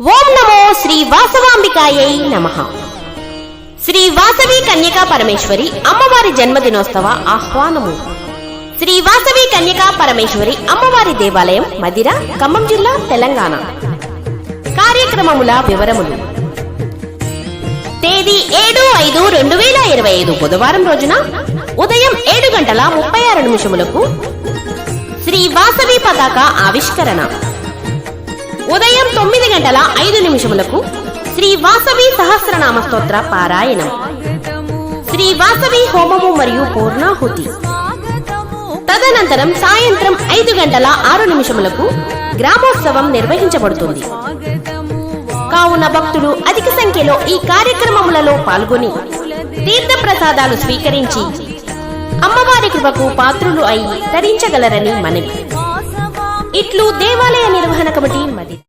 ఓం నమో శ్రీ వాసవాంబికాయై నమ. శ్రీ వాసవి కన్యకా పరమేశ్వరి అమ్మవారి జన్మదినోత్సవ ఆహ్వానము. శ్రీ వాసవి కన్యకా పరమేశ్వరి అమ్మవారి దేవాలయం మదిర ఖమ్మం జిల్లా తెలంగాణ. కార్యక్రమముల వివరములు. తేదీ ఏడు ఐదు రెండు వేల ఇరవై ఐదు బుధవారం రోజున ఉదయం ఏడు గంటల ముప్పై ఆరు నిమిషములకు శ్రీ వాసవి పతాక ఆవిష్కరణ. ఉదయం గంటల ఐదు నిమిషములకు శ్రీ వాసవి సహస్రనామ స్తోత్ర పారాయణం. శ్రీ వాసవి హోమము మరియు పూర్ణాహుతి. తదనంతరం సాయంత్రం ఐదు గంటల ఆరు నిమిషములకు గ్రామోత్సవం నిర్వహించబడుతుంది. కావున భక్తులు అధిక సంఖ్యలో ఈ కార్యక్రమములలో పాల్గొని తీర్థ ప్రసాదాలు స్వీకరించి అమ్మవారి కృపకు పాత్రులు అయి ధరించగలరని మనవి. ఇట్లు దేవాలయ నిర్వహణ కమిటీ మరి